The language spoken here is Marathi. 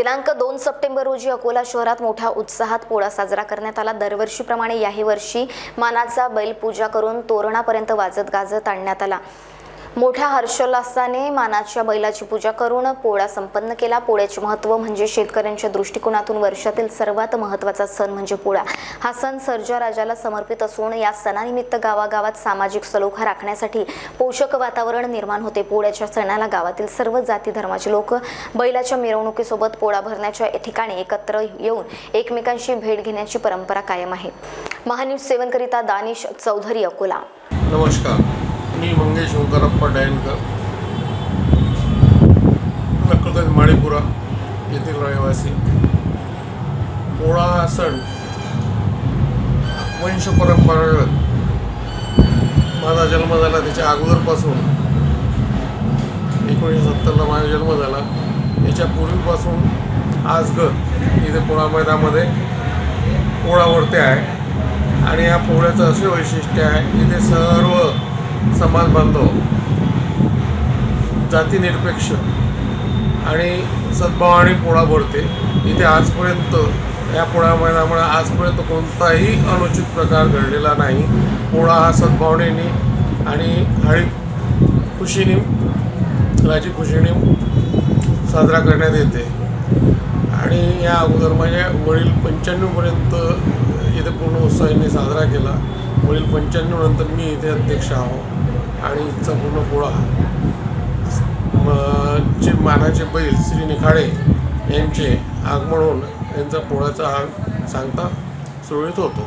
दिनांक दोन सप्टेंबर रोजी अकोला शहरात मोठ्या उत्साहात पोळा साजरा करण्यात आला. दरवर्षीप्रमाणे याही वर्षी मानाचा बैल पूजा करून तोरणापर्यंत वाजत गाजत आणण्यात आला. मोठ्या हर्षोल्लासाने मानाच्या बैलाची पूजा करून पोळा संपन्न केला. पोळ्याचे महत्त्व म्हणजे शेतकऱ्यांच्या दृष्टिकोनातून वर्षातील सर्वात महत्त्वाचा सण म्हणजे पोळा. हा सण सर्जा राजाला समर्पित असून या सणानिमित्त गावागावात सामाजिक सलोखा राखण्यासाठी पोषक वातावरण निर्माण होते. पोळ्याच्या सणाला गावातील सर्व जाती धर्माचे लोक बैलाच्या मिरवणुकीसोबत पोळा भरण्याच्या ठिकाणी एकत्र येऊन एकमेकांशी भेट घेण्याची परंपरा कायम आहे. महान्यूज सेवनकरिता दानिश चौधरी अकोला. नमस्कार. मी मंगेश ओंकारप्पा डायनकर नक्कलगंज माळीपुरा येथील रहिवासी. पोळा हा सण. वंश परंपरागत. माझा जन्म झाला त्याच्या अगोदरपासून. एकोणीसशे सत्तरला माझा जन्म झाला. याच्या पूर्वीपासून आजगर इथे पोळा मैदानामध्ये पोळा वरते आहे. आणि या पोळ्याचं असे वैशिष्ट्य आहे इथे सर्व समाज बांधव जातीनिरपेक्ष आणि सद्भावाने पोळा भरते इथे आजपर्यंत या पोळा महिन्यामुळे आजपर्यंत कोणताही अनुचित प्रकार घडलेला नाही. पोळा हा सद्भावनेने आणि हळी खुशीने राजी खुशीने साजरा करण्यात येते. आणि या अगोदर माझ्या वडील पंच्याण्णवपर्यंत इथे पूर्ण उत्साहाने साजरा केला. वडील पंच्याण्णव नंतर मी इथे अध्यक्ष आहो आणि इथचा पूर्ण पोळा म- जे मानाचे बैल श्री निखाडे यांचे आगमन होऊन यांचा पोळ्याचा आग सांगता सुरळीत होतो.